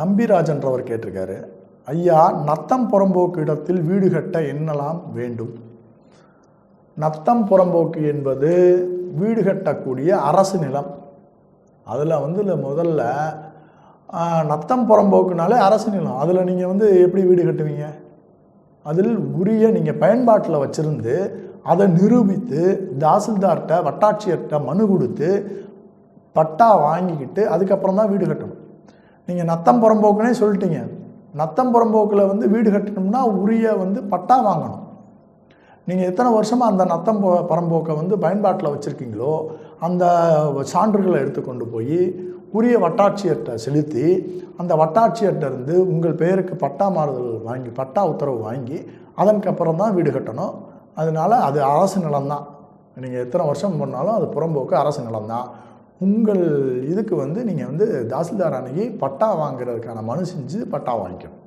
நம்பிராஜன்றவர் கேட்டிருக்காரு. ஐயா நத்தம் புறம்போக்கு இடத்தில் வீடு கட்ட என்னலாம் வேண்டும்? நத்தம் புறம்போக்கு என்பது வீடு கட்டக்கூடிய அரசு நிலம். அதில் வந்து முதல்ல நத்தம் புறம்போக்குனாலே அரசு நிலம். அதில் நீங்கள் வந்து எப்படி வீடு கட்டுவீங்க? அதில் உரிய நீங்கள் பயன்பாட்டில் வச்சுருந்து அதை நிரூபித்து தாசில்தார்கிட்ட வட்டாட்சியர்கிட்ட மனு கொடுத்து பட்டா வாங்கிக்கிட்டு அதுக்கப்புறம் தான் வீடு கட்டணும். நீங்கள் நத்தம் புறம்போக்குனே சொல்லிட்டீங்க. நத்தம் புறம்போக்கில் வந்து வீடு கட்டணும்னா உரிய வந்து பட்டா வாங்கணும். நீங்கள் எத்தனை வருஷமாக அந்த நத்தம் பொ- புறம்போக்கை வந்து பயன்பாட்டில் வச்சுருக்கீங்களோ அந்த சான்றுகளை எடுத்துக்கொண்டு போய் உரிய வட்டாட்சியர்கிட்ட செலுத்தி அந்த வட்டாட்சியர்கிட்ட இருந்து உங்கள் பெயருக்கு பட்டா மாறுதல் வாங்கி பட்டா உத்தரவு வாங்கி அதற்கப்புறம் தான் வீடு கட்டணும். அதனால அது அரசு நிலம்தான். நீங்கள் எத்தனை வருஷம் பண்ணாலும் அது புறம்போக்கு அரசு நிலம்தான். உங்கள் இதுக்கு வந்து நீங்கள் வந்து தாசில்தார் அன்னைக்கு பட்டா வாங்குறதுக்கான மனு செஞ்சு பட்டா வாங்கிக்கணும்.